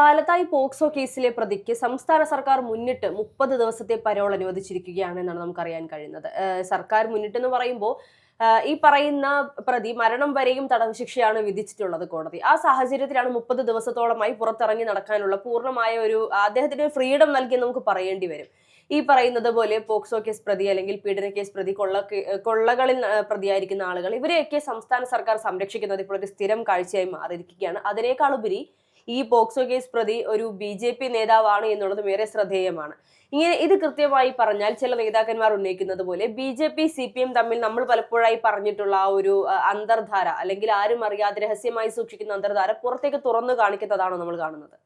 Palathayi POCSO കേസിലെ പ്രതിക്ക് സംസ്ഥാന സർക്കാർ മുന്നിട്ട് മുപ്പത് ദിവസത്തെ പരോൾ അനുവദിച്ചിരിക്കുകയാണ് എന്നാണ് നമുക്കറിയാൻ കഴിയുന്നത്. സർക്കാർ മുന്നിട്ട് എന്ന് പറയുമ്പോൾ ഈ പറയുന്ന പ്രതി മരണം വരെയും തടവ് ശിക്ഷയാണ് വിധിച്ചിട്ടുള്ളത് കോടതി. ആ സാഹചര്യത്തിലാണ് മുപ്പത് ദിവസത്തോളമായി പുറത്തിറങ്ങി നടക്കാനുള്ള പൂർണമായ ഒരു അദ്ദേഹത്തിന് ഫ്രീഡം നൽകി നമുക്ക് പറയേണ്ടി വരും. ഈ പറയുന്നത് പോലെ പോക്സോ കേസ് പ്രതി അല്ലെങ്കിൽ പീഡന കേസ് പ്രതി കൊള്ള കൊള്ളകളിൽ പ്രതിയായിരിക്കുന്ന ആളുകൾ ഇവരെയൊക്കെ സംസ്ഥാന സർക്കാർ സംരക്ഷിക്കുന്നത് ഇപ്പോൾ ഒരു സ്ഥിരം കാഴ്ചയായി മാറിയിരിക്കുകയാണ്. അതിനേക്കാളുപരി ഈ പോക്സോ കേസ് പ്രതി ഒരു ബി ജെ പി നേതാവാണ് എന്നുള്ളതും ഏറെ ശ്രദ്ധേയമാണ്. ഇങ്ങനെ ഇത് കൃത്യമായി പറഞ്ഞാൽ ചില നേതാക്കന്മാർ ഉന്നയിക്കുന്നത് പോലെ B J P C P M തമ്മിൽ നമ്മൾ പലപ്പോഴായി പറഞ്ഞിട്ടുള്ള ആ ഒരു അന്തർധാര അല്ലെങ്കിൽ ആരും അറിയാതെ രഹസ്യമായി സൂക്ഷിക്കുന്ന അന്തർധാര പുറത്തേക്ക് തുറന്നു കാണിക്കുന്നതാണോ നമ്മൾ കാണുന്നത്.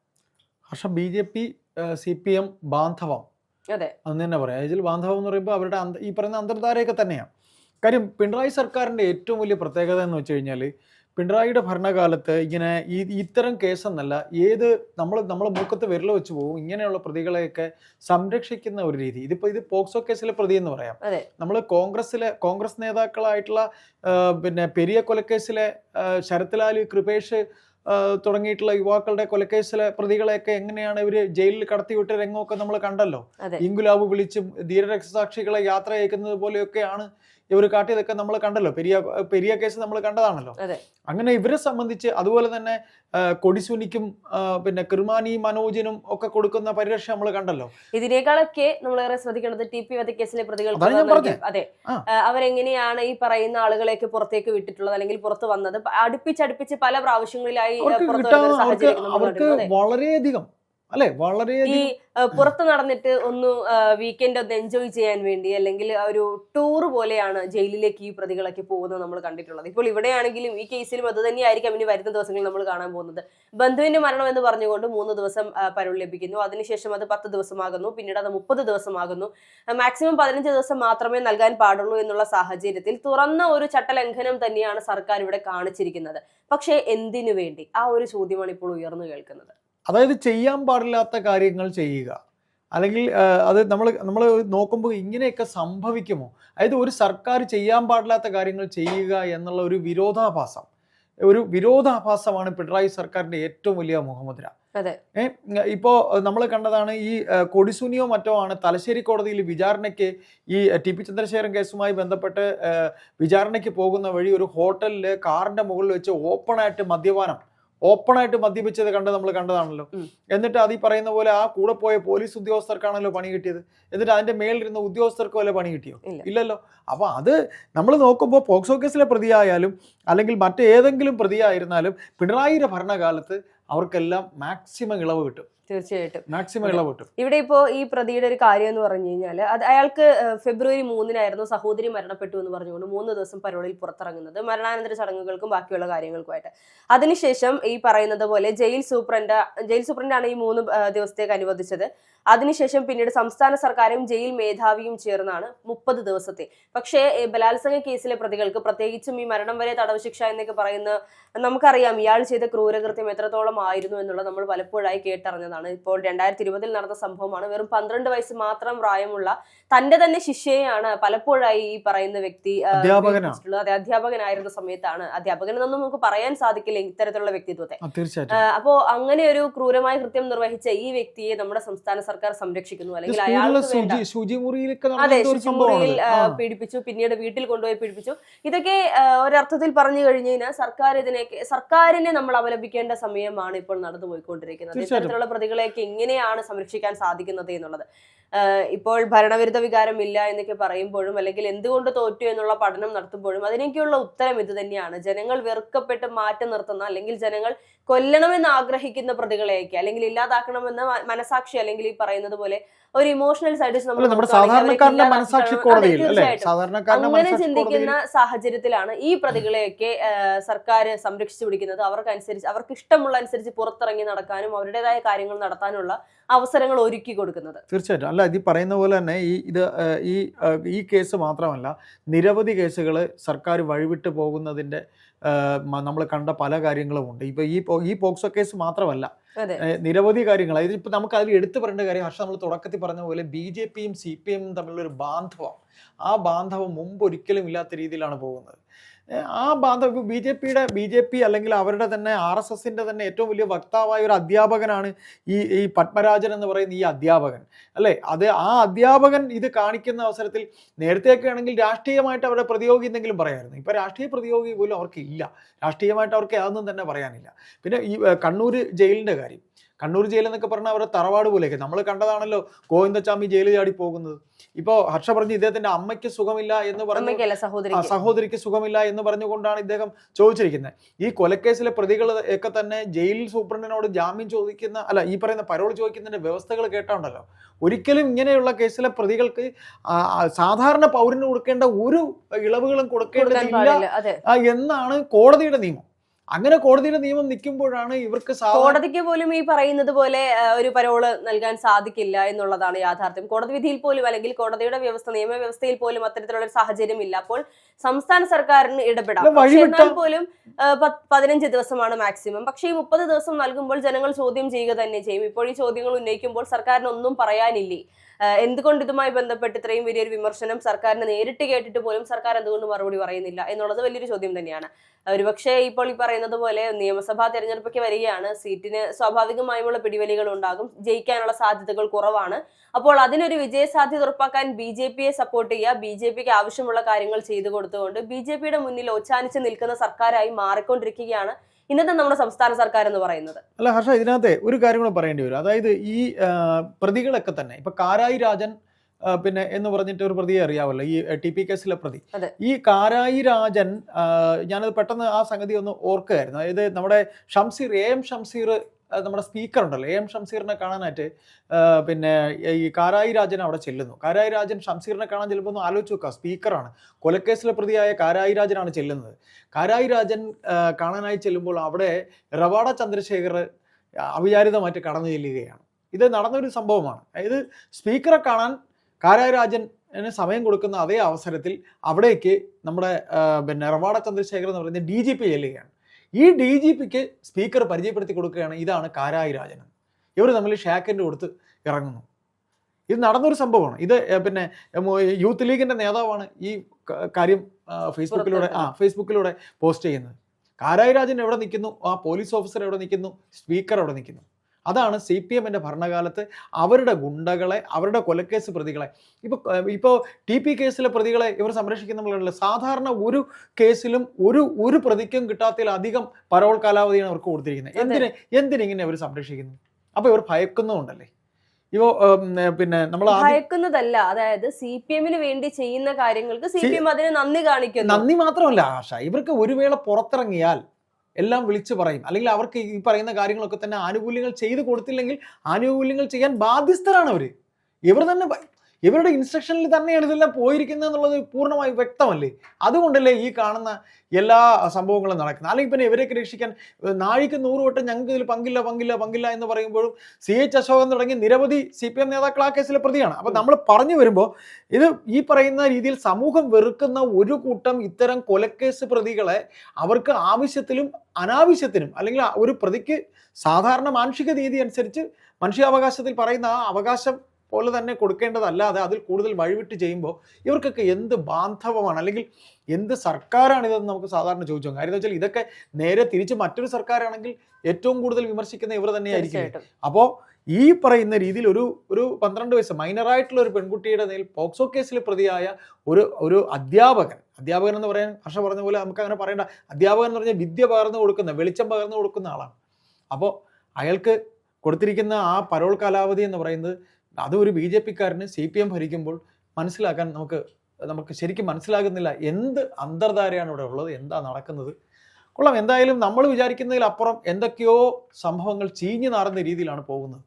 പക്ഷെ B J P C P M ബാന്ധവം. അതെ. അന്ന് തന്നെ പറയാം. ഇതിൽ ബാന്ധവം എന്ന് പറയുമ്പോൾ അവരുടെ ഈ പറയുന്ന അന്തർധാരയൊക്കെ തന്നെയാണ്. കാര്യം പിണറായി സർക്കാരിന്റെ ഏറ്റവും വലിയ പ്രത്യേകത എന്ന് വെച്ച് കഴിഞ്ഞാൽ പിണറായിയുടെ ഭരണകാലത്ത് ഇങ്ങനെ ഈ ഇത്തരം കേസെന്നല്ല ഏത് നമ്മൾ നമ്മൾ മൂക്കത്ത് വിരൽ വെച്ച് പോകും ഇങ്ങനെയുള്ള പ്രതികളെയൊക്കെ സംരക്ഷിക്കുന്ന ഒരു രീതി. ഇതിപ്പോൾ ഇത് പോക്സോ കേസിലെ പ്രതി എന്ന് പറയാം. നമ്മൾ കോൺഗ്രസിലെ കോൺഗ്രസ് നേതാക്കളായിട്ടുള്ള പിന്നെ പെരിയ കൊലക്കേസിലെ ശരത്ലാൽ ശരത് ലാൽ കൃപേഷ് തുടങ്ങിയിട്ടുള്ള യുവാക്കളുടെ കൊലക്കേസിലെ പ്രതികളെയൊക്കെ എങ്ങനെയാണ് ഇവർ ജയിലിൽ കടത്തിവിട്ട രംഗമൊക്കെ നമ്മൾ കണ്ടല്ലോ. ഇംഗുലാബ് വിളിച്ചും ധീരരക്ഷസാക്ഷികളെ യാത്ര അയക്കുന്നത് പോലെയൊക്കെയാണ് ഇവർ കാട്ടിയതൊക്കെ നമ്മൾ കണ്ടല്ലോ. പെരിയ പെരിയ കേസ് നമ്മൾ കണ്ടതാണല്ലോ. അങ്ങനെ ഇവരെ സംബന്ധിച്ച് അതുപോലെ തന്നെ കൊടിസുനിക്കും പിന്നെ കിർമാനി മനോജിനും ഒക്കെ കൊടുക്കുന്ന പരിരക്ഷ നമ്മൾ കണ്ടല്ലോ. ഇതിനേക്കാളൊക്കെ നമ്മൾ ഏറെ ശ്രദ്ധിക്കേണ്ടത് ടി പി വധക്കേസിലെ പ്രതികൾ. അതെ. അവരെങ്ങനെയാണ് ഈ പറയുന്ന ആളുകളെയൊക്കെ പുറത്തേക്ക് വിട്ടിട്ടുള്ളത്? അല്ലെങ്കിൽ പുറത്ത് വന്നത്? അടുപ്പിച്ചടുപ്പിച്ച് പല പ്രാവശ്യങ്ങളിലായി അവർക്ക്. വളരെയധികം അല്ലെ? ആ, പുറത്ത് നടന്നിട്ട് ഒന്ന് വീക്കെൻഡ് ഒന്ന് എൻജോയ് ചെയ്യാൻ വേണ്ടി അല്ലെങ്കിൽ ഒരു ടൂർ പോലെയാണ് ജയിലിലേക്ക് ഈ പ്രതികളൊക്കെ പോകുന്നത് നമ്മൾ കണ്ടിട്ടുള്ളത്. ഇപ്പോൾ ഇവിടെയാണെങ്കിലും ഈ കേസിലും അത് തന്നെയായിരിക്കും ഇനി വരുന്ന ദിവസങ്ങളിൽ നമ്മൾ കാണാൻ പോകുന്നത്. ബന്ധുവിന്റെ മരണം എന്ന് പറഞ്ഞുകൊണ്ട് മൂന്ന് ദിവസം പരോൾ ലഭിക്കുന്നു. അതിനുശേഷം അത് പത്ത് ദിവസമാകുന്നു. പിന്നീട് അത് മുപ്പത് ദിവസമാകുന്നു. മാക്സിമം പതിനഞ്ച് ദിവസം മാത്രമേ നൽകാൻ പാടുള്ളൂ എന്നുള്ള സാഹചര്യത്തിൽ തുറന്ന ഒരു ചട്ടലംഘനം തന്നെയാണ് സർക്കാർ ഇവിടെ കാണിച്ചിരിക്കുന്നത്. പക്ഷേ എന്തിനു വേണ്ടി? ആ ഒരു ചോദ്യമാണ് ഇപ്പോൾ ഉയർന്നു കേൾക്കുന്നത്. അതായത് ചെയ്യാൻ പാടില്ലാത്ത കാര്യങ്ങൾ ചെയ്യുക. അല്ലെങ്കിൽ അത് നമ്മൾ നമ്മൾ നോക്കുമ്പോൾ ഇങ്ങനെയൊക്കെ സംഭവിക്കുമോ? അതായത് ഒരു സർക്കാർ ചെയ്യാൻ പാടില്ലാത്ത കാര്യങ്ങൾ ചെയ്യുക എന്നുള്ള ഒരു വിരോധാഭാസം. ഒരു വിരോധാഭാസമാണ് പിണറായി സർക്കാരിന്റെ ഏറ്റവും വലിയ മുഖമുദ്ര. ഏ ഇപ്പോൾ നമ്മൾ കണ്ടതാണ് ഈ കൊടിസുനിയോ മറ്റോ ആണ് തലശ്ശേരി കോടതിയിൽ വിചാരണയ്ക്ക് ഈ ടി പി ചന്ദ്രശേഖരൻ കേസുമായി ബന്ധപ്പെട്ട് വിചാരണയ്ക്ക് പോകുന്ന വഴി ഒരു ഹോട്ടലിൽ കാറിന്റെ മുകളിൽ വെച്ച് ഓപ്പണായിട്ട് മദ്യപാനം ഓപ്പണായിട്ട് മദ്യപിച്ചത് കണ്ട് നമ്മൾ കണ്ടതാണല്ലോ. എന്നിട്ട് അത് ഈ പറയുന്ന പോലെ ആ കൂടെ പോയ പോലീസ് ഉദ്യോഗസ്ഥർക്കാണല്ലോ പണി കിട്ടിയത്. എന്നിട്ട് അതിന്റെ മേളിലിരുന്ന ഉദ്യോഗസ്ഥർക്ക് വല്ല പണി കിട്ടിയോ? ഇല്ലല്ലോ. അപ്പൊ അത് നമ്മൾ നോക്കുമ്പോൾ പോക്സോ കേസിലെ പ്രതിയായാലും അല്ലെങ്കിൽ മറ്റേതെങ്കിലും പ്രതിയായിരുന്നാലും പിണറായിയുടെ ഭരണകാലത്ത് അവർക്കെല്ലാം മാക്സിമം ഇളവ് കിട്ടും. തീർച്ചയായിട്ടും. മാക്സിമം. ഇളവ് ഇവിടെ ഇപ്പോ ഈ പ്രതിയുടെ ഒരു കാര്യം എന്ന് പറഞ്ഞു കഴിഞ്ഞാൽ അത് അയാൾക്ക് ഫെബ്രുവരി മൂന്നിനായിരുന്നു സഹോദരി മരണപ്പെട്ടു എന്ന് പറഞ്ഞുകൊണ്ട് മൂന്ന് ദിവസം പരോളിൽ പുറത്തിറങ്ങുന്നത്. മരണാനന്തര ചടങ്ങുകൾക്കും ബാക്കിയുള്ള കാര്യങ്ങൾക്കുമായിട്ട്. അതിനുശേഷം ഈ പറയുന്നത് പോലെ ജയിൽ സൂപ്രണ്ട് ജയിൽ സൂപ്രണ്ടാണ് ഈ മൂന്ന് ദിവസത്തേക്ക് അനുവദിച്ചത്. അതിനുശേഷം പിന്നീട് സംസ്ഥാന സർക്കാരും ജയിൽ മേധാവിയും ചേർന്നാണ് മുപ്പത് ദിവസത്തെ. പക്ഷേ ബലാത്സംഗ കേസിലെ പ്രതികൾക്ക് പ്രത്യേകിച്ചും ഈ മരണം വരെ തടവ് ശിക്ഷ എന്നൊക്കെ പറയുന്ന നമുക്കറിയാം ഇയാൾ ചെയ്ത ക്രൂരകൃത്യം എത്രത്തോളം ആയിരുന്നു എന്നുള്ളത് നമ്മൾ പലപ്പോഴായി കേട്ടറിഞ്ഞതാണ് ഇപ്പോൾ രണ്ടായിരത്തി ഇരുപതിൽ നടന്ന സംഭവമാണ്. വെറും പന്ത്രണ്ട് വയസ്സ് മാത്രം പ്രായമുള്ള തന്റെ തന്നെ ശിഷ്യയാണ് പലപ്പോഴായി ഈ പറയുന്ന വ്യക്തി. അതെ അധ്യാപകനായിരുന്ന സമയത്താണ് അധ്യാപകൻ എന്നൊന്നും നമുക്ക് പറയാൻ സാധിക്കില്ല ഇത്തരത്തിലുള്ള വ്യക്തിത്വത്തെ. അപ്പോ അങ്ങനെ ഒരു ക്രൂരമായ കൃത്യം നിർവഹിച്ച ഈ വ്യക്തിയെ നമ്മുടെ സംസ്ഥാന സർക്കാർ സംരക്ഷിക്കുന്നു. അല്ലെങ്കിൽ അതെ ശുചിമുറിയിൽ. പീഡിപ്പിച്ചു. പിന്നീട് വീട്ടിൽ കൊണ്ടുപോയി പീഡിപ്പിച്ചു. ഇതൊക്കെ ഒരർത്ഥത്തിൽ പറഞ്ഞു കഴിഞ്ഞു കഴിഞ്ഞാൽ സർക്കാർ ഇതിനെ സർക്കാരിനെ നമ്മൾ അപലപിക്കേണ്ട സമയമാണ് ഇപ്പോൾ നടന്നു പോയിക്കൊണ്ടിരിക്കുന്നത്. ഇത്തരത്തിലുള്ള പ്രതികളെയൊക്കെ എങ്ങനെയാണ് സംരക്ഷിക്കാൻ സാധിക്കുന്നത് എന്നുള്ളത്. ഇപ്പോൾ ഭരണവിരുദ്ധ വികാരം ഇല്ല എന്നൊക്കെ പറയുമ്പോഴും അല്ലെങ്കിൽ എന്തുകൊണ്ട് തോറ്റു എന്നുള്ള പഠനം നടത്തുമ്പോഴും അതിനൊക്കെയുള്ള ഉത്തരം ഇത് തന്നെയാണ്. ജനങ്ങൾ വെറുക്കപ്പെട്ട് മാറ്റി നിർത്തുന്ന അല്ലെങ്കിൽ ജനങ്ങൾ കൊല്ലണമെന്ന് ആഗ്രഹിക്കുന്ന പ്രതികളെയൊക്കെ അല്ലെങ്കിൽ ഇല്ലാതാക്കണമെന്ന മനസാക്ഷി അല്ലെങ്കിൽ ഈ പറയുന്നത് പോലെ ഒരു ഇമോഷണൽ സൈഡിസ് നമ്മൾ സാധാരണക്കാരന്റെ അങ്ങനെ ചിന്തിക്കുന്ന സാഹചര്യത്തിലാണ് ഈ പ്രതികളെയൊക്കെ സർക്കാർ സംരക്ഷിച്ചു പിടിക്കുന്നത്. അവർക്ക് അനുസരിച്ച് അവർക്ക് ഇഷ്ടമുള്ള അനുസരിച്ച് പുറത്തിറങ്ങി നടക്കാനും അവരുടേതായ കാര്യങ്ങൾ നടത്താനുള്ള അവസരങ്ങൾ ഒരുക്കി കൊടുക്കുന്നത്. തീർച്ചയായിട്ടും. അല്ല ഇത് പറയുന്ന പോലെ തന്നെ ഈ ഇത് ഈ ഈ കേസ് മാത്രമല്ല നിരവധി കേസുകൾ സർക്കാർ വഴിവിട്ട് പോകുന്നതിന്റെ നമ്മൾ കണ്ട പല കാര്യങ്ങളും ഉണ്ട്. ഇപ്പൊ ഈ ഈ പോക്സോ കേസ് മാത്രമല്ല നിരവധി കാര്യങ്ങൾ അതായത് ഇപ്പൊ നമുക്ക് അതിൽ എടുത്തു പറയേണ്ട കാര്യം ഹർഷ നമ്മൾ തുടക്കത്തിൽ പറഞ്ഞ പോലെ ബി ജെ പിയും സി പി എമ്മും തമ്മിലുള്ള ഒരു ബാന്ധവം. ആ ബാന്ധവം മുമ്പ് ഒരിക്കലും ഇല്ലാത്ത രീതിയിലാണ് പോകുന്നത്. ആ ബാന്ധവ ബി ജെ പിയുടെ ബി ജെ പി അല്ലെങ്കിൽ അവരുടെ തന്നെ ആർ എസ് എസിന്റെ തന്നെ ഏറ്റവും വലിയ വക്താവായ ഒരു അധ്യാപകനാണ് ഈ ഈ പത്മരാജൻ എന്ന് പറയുന്ന ഈ അധ്യാപകൻ. അല്ലേ? അത് ആ അധ്യാപകൻ ഇത് കാണിക്കുന്ന അവസരത്തിൽ നേരത്തെയൊക്കെ ആണെങ്കിൽ രാഷ്ട്രീയമായിട്ട് അവരുടെ പ്രതിയോഗി എന്തെങ്കിലും പറയായിരുന്നു. ഇപ്പോൾ രാഷ്ട്രീയ പ്രതിയോഗി പോലും അവർക്ക് ഇല്ല. രാഷ്ട്രീയമായിട്ട് അവർക്ക് അതൊന്നും തന്നെ പറയാനില്ല. പിന്നെ ഈ കണ്ണൂർ ജയിലിന്റെ കാര്യം. കണ്ണൂർ ജയിൽ എന്നൊക്കെ പറഞ്ഞാൽ അവരുടെ തറവാട് പോലെയൊക്കെ. നമ്മൾ കണ്ടതാണല്ലോ ഗോവിന്ദച്ചാമി ജയിലിൽ ചാടി പോകുന്നത്. ഇപ്പോൾ ഹർഷ പറഞ്ഞു ഇദ്ദേഹത്തിന്റെ അമ്മയ്ക്ക് സുഖമില്ല എന്ന് പറഞ്ഞു സഹോദരിക്ക്. സുഖമില്ല എന്ന് പറഞ്ഞുകൊണ്ടാണ് ഇദ്ദേഹം ചോദിച്ചിരിക്കുന്നത് ഈ കൊലക്കേസിലെ പ്രതികൾ ഒക്കെ തന്നെ ജയിൽ സൂപ്രണ്ടിനോട് ജാമ്യം ചോദിക്കുന്ന അല്ല ഈ പറയുന്ന പരോൾ ചോദിക്കുന്നതിന്റെ വ്യവസ്ഥകൾ കേട്ടാണ്ടല്ലോ. ഒരിക്കലും ഇങ്ങനെയുള്ള കേസിലെ പ്രതികൾക്ക് സാധാരണ പൗരന് കൊടുക്കേണ്ട ഒരു ഇളവുകളും കൊടുക്കേണ്ടതില്ല എന്നാണ് കോടതിയുടെ നിയമം. അങ്ങനെ കോടതിയുടെ നിയമം നിൽക്കുമ്പോഴാണ് ഇവർക്ക് കോടതിക്ക് പോലും ഈ പറയുന്നത് പോലെ ഒരു പരോൾ നൽകാൻ സാധിക്കില്ല എന്നുള്ളതാണ് യാഥാർത്ഥ്യം. കോടതി വിധിയിൽ പോലും അല്ലെങ്കിൽ കോടതിയുടെ വ്യവസ്ഥ നിയമവ്യവസ്ഥയിൽ പോലും അത്തരത്തിലുള്ള ഒരു സാഹചര്യം ഇല്ല. അപ്പോൾ സംസ്ഥാന സർക്കാരിന് ഇടപെടാം. എന്നാൽ പോലും പതിനഞ്ച് ദിവസമാണ് മാക്സിമം. പക്ഷേ ഈ മുപ്പത് ദിവസം നൽകുമ്പോൾ ജനങ്ങൾ ചോദ്യം ചെയ്യുക തന്നെ ചെയ്യും. ഇപ്പോൾ ഈ ചോദ്യങ്ങൾ ഉന്നയിക്കുമ്പോൾ സർക്കാരിന് ഒന്നും പറയാനില്ലേ? എന്തുകൊണ്ട് ഇതുമായി ബന്ധപ്പെട്ട് ഇത്രയും വലിയൊരു വിമർശനം സർക്കാരിന് നേരിട്ട് കേട്ടിട്ട് പോലും സർക്കാർ എന്തുകൊണ്ട് മറുപടി പറയുന്നില്ല എന്നുള്ളത് വലിയൊരു ചോദ്യം തന്നെയാണ്. ഒരുപക്ഷെ ഇപ്പോൾ ഈ പറയുന്നത് പോലെ നിയമസഭാ തെരഞ്ഞെടുപ്പൊക്കെ വരികയാണ്. സീറ്റിന് സ്വാഭാവികമായുമുള്ള പിടിവലികൾ ഉണ്ടാകും. ജയിക്കാനുള്ള സാധ്യതകൾ കുറവാണ്. അപ്പോൾ അതിനൊരു വിജയ സാധ്യത ഉറപ്പാക്കാൻ ബി ജെ പിയെ സപ്പോർട്ട് ചെയ്യുക ബി ജെ പിക്ക് ആവശ്യമുള്ള കാര്യങ്ങൾ ചെയ്തു കൊടുത്തുകൊണ്ട് ബി ജെ പിയുടെ മുന്നിൽ ഒച്ചാനിച്ച് നിൽക്കുന്ന സർക്കാരായി മാറിക്കൊണ്ടിരിക്കുകയാണ്. ഇന്നത്തെ നമ്മുടെ സംസ്ഥാന സർക്കാർ എന്ന് പറയുന്നത്. അല്ല ഹർഷ ഇതിനകത്തെ ഒരു കാര്യം കൂടെ പറയേണ്ടി വരും. അതായത് ഈ പ്രതികളൊക്കെ തന്നെ ഇപ്പൊ കാരായി രാജൻ പിന്നെ എന്ന് പറഞ്ഞിട്ട് ഒരു പ്രതിയെ അറിയാവല്ലോ ഈ ടി പി കേസിലെ പ്രതി. ഈ കാരായി രാജൻ ഞാനത് പെട്ടെന്ന് ആ സംഗതി ഒന്ന് ഓർക്കുകയായിരുന്നു. അതായത് നമ്മുടെ ഷംസീർ എ എം ഷംസീർ നമ്മുടെ സ്പീക്കർ ഉണ്ടല്ലോ. എ എം ഷംസീറിനെ കാണാനായിട്ട് പിന്നെ ഈ കാരായി രാജൻ അവിടെ ചെല്ലുന്നു. കാരായി രാജൻ ഷംസീറിനെ കാണാൻ ചെല്ലുമ്പോൾ ഒന്ന് ആലോചിച്ച് നോക്കുക സ്പീക്കറാണ് കൊലക്കേസിലെ പ്രതിയായ കാരായി രാജനാണ് ചെല്ലുന്നത്. കാരായി രാജൻ കാണാനായി ചെല്ലുമ്പോൾ അവിടെ റവാഡ ചന്ദ്രശേഖർ അവിചാരിതമായിട്ട് കടന്നു ചെല്ലുകയാണ്. ഇത് നടന്നൊരു സംഭവമാണ്. അതായത് സ്പീക്കറെ കാണാൻ കാരാരാജന് സമയം കൊടുക്കുന്ന അതേ അവസരത്തിൽ അവിടേക്ക് നമ്മുടെ പിന്നെ റവാഡ ചന്ദ്രശേഖർ എന്ന് പറയുന്ന ഡി ജി പി ചെല്ലുകയാണ്. ഈ ഡി ജി പിക്ക് സ്പീക്കർ പരിചയപ്പെടുത്തി കൊടുക്കുകയാണ് ഇതാണ് കാരായി രാജൻ ഇവർ തമ്മിൽ ഷാക്കിന്റെ കൊടുത്ത് ഇറങ്ങുന്നു. ഇത് നടന്നൊരു സംഭവമാണ്. ഇത് പിന്നെ യൂത്ത് ലീഗിന്റെ നേതാവാണ് ഈ കാര്യം ഫേസ്ബുക്കിലൂടെ ആ ഫേസ്ബുക്കിലൂടെ പോസ്റ്റ് ചെയ്യുന്നത്. കാരായി രാജൻ എവിടെ നിൽക്കുന്നു? ആ പോലീസ് ഓഫീസർ എവിടെ നിൽക്കുന്നു? സ്പീക്കർ എവിടെ നിൽക്കുന്നു? അതാണ് സി പി എമ്മിന്റെ ഭരണകാലത്ത് അവരുടെ ഗുണ്ടകളെ അവരുടെ കൊലക്കേസ് പ്രതികളെ. ഇപ്പോൾ ഇപ്പോൾ ടി പി കേസിലെ പ്രതികളെ ഇവർ സംരക്ഷിക്കുന്ന സാധാരണ ഒരു കേസിലും ഒരു ഒരു പ്രതിക്കും കിട്ടാത്തതിലധികം പരോൾ കാലാവധിയാണ് അവർക്ക് കൊടുത്തിരിക്കുന്നത്. എന്തിനെ എന്തിന് എന്തിനിങ്ങനെ അവർ സംരക്ഷിക്കുന്നു? അപ്പോൾ ഇവർ ഭയക്കുന്നുണ്ടല്ലേ ഇപ്പോ പിന്നെ നമ്മൾ ഭയക്കുന്നതല്ല. അതായത് സി പി എമ്മിന് വേണ്ടി ചെയ്യുന്ന കാര്യങ്ങൾക്ക് സി- പി എം അതിന് നന്ദി കാണിക്കുന്നു. നന്ദി മാത്രമല്ല ആശ. ഇവർക്ക് ഒരു വേള പുറത്തിറങ്ങിയാൽ എല്ലാം വിളിച്ചു പറയും. അല്ലെങ്കിൽ അവർക്ക് ഈ പറയുന്ന കാര്യങ്ങളൊക്കെ തന്നെ ആനുകൂല്യങ്ങൾ ചെയ്തു കൊടുത്തില്ലെങ്കിൽ ആനുകൂല്യങ്ങൾ ചെയ്യാൻ ബാധ്യസ്ഥരാണ് അവർ ഇവർ തന്നെ ഇവരുടെ ഇൻസ്ട്രക്ഷനിൽ തന്നെയാണ് ഇതെല്ലാം പോയിരിക്കുന്നത് എന്നുള്ളത് പൂർണമായി വ്യക്തമല്ലേ? അതുകൊണ്ടല്ലേ ഈ കാണുന്ന എല്ലാ സംഭവങ്ങളും നടക്കുന്നത്. അല്ലെങ്കിൽ പിന്നെ ഇവരെയൊക്കെ രക്ഷിക്കാൻ നാഴിക്ക് നൂറ് വട്ടം ഞങ്ങൾക്ക് ഇതിൽ പങ്കില്ല പങ്കില്ല പങ്കില്ല എന്ന് പറയുമ്പോഴും സി എച്ച് അശോകൻ തുടങ്ങി നിരവധി സി പി എം നേതാക്കൾ ആ കേസിലെ പ്രതിയാണ്. അപ്പം നമ്മൾ പറഞ്ഞു വരുമ്പോൾ ഇത് ഈ പറയുന്ന രീതിയിൽ സമൂഹം വെറുക്കുന്ന ഒരു കൂട്ടം ഇത്തരം കൊലക്കേസ് പ്രതികളെ അവർക്ക് ആവശ്യത്തിലും അനാവശ്യത്തിനും അല്ലെങ്കിൽ ഒരു പ്രതിക്ക് സാധാരണ മാനുഷിക രീതി അനുസരിച്ച് മനുഷ്യാവകാശത്തിൽ പറയുന്ന ആ അവകാശം പോലെ തന്നെ കൊടുക്കേണ്ടതല്ലാതെ അതിൽ കൂടുതൽ വഴിവിട്ട് ചെയ്യുമ്പോൾ ഇവർക്കൊക്കെ എന്ത് ബാന്ധവമാണ്? അല്ലെങ്കിൽ എന്ത് സർക്കാരാണ് ഇതെന്ന് നമുക്ക് സാധാരണ ചോദിച്ചു. കാര്യം എന്ന് വെച്ചാൽ ഇതൊക്കെ നേരെ തിരിച്ച് മറ്റൊരു സർക്കാരാണെങ്കിൽ ഏറ്റവും കൂടുതൽ വിമർശിക്കുന്ന ഇവർ തന്നെയായിരിക്കും അപ്പോൾ ഈ പറയുന്ന രീതിയിൽ ഒരു ഒരു പന്ത്രണ്ട് വയസ്സ് മൈനറായിട്ടുള്ള ഒരു പെൺകുട്ടിയുടെ നേരിൽ പോക്സോ കേസിൽ പ്രതിയായ ഒരു ഒരു അധ്യാപകൻ അധ്യാപകൻ എന്ന് പറയാൻ ഹർഷ പറഞ്ഞ പോലെ നമുക്ക് അങ്ങനെ പറയേണ്ട അധ്യാപകൻ എന്ന് പറഞ്ഞാൽ വിദ്യ പകർന്നു കൊടുക്കുന്ന വെളിച്ചം പകർന്നു കൊടുക്കുന്ന ആളാണ്. അപ്പോൾ അയാൾക്ക് കൊടുത്തിരിക്കുന്ന ആ പരോൾ കാലാവധി എന്ന് പറയുന്നത് അത് ഒരു ബി ജെ പിക്കാരന് സി പി എം ഭരിക്കുമ്പോൾ മനസ്സിലാക്കാൻ നമുക്ക് നമുക്ക് ശരിക്കും മനസ്സിലാകുന്നില്ല എന്ത് അന്തർധാരയാണ് ഇവിടെ ഉള്ളത് എന്താ നടക്കുന്നത്. കൊള്ളാം എന്തായാലും നമ്മൾ വിചാരിക്കുന്നതിൽ അപ്പുറം എന്തൊക്കെയോ സംഭവങ്ങൾ ചീഞ്ഞു നാറുന്ന രീതിയിലാണ് പോകുന്നത്.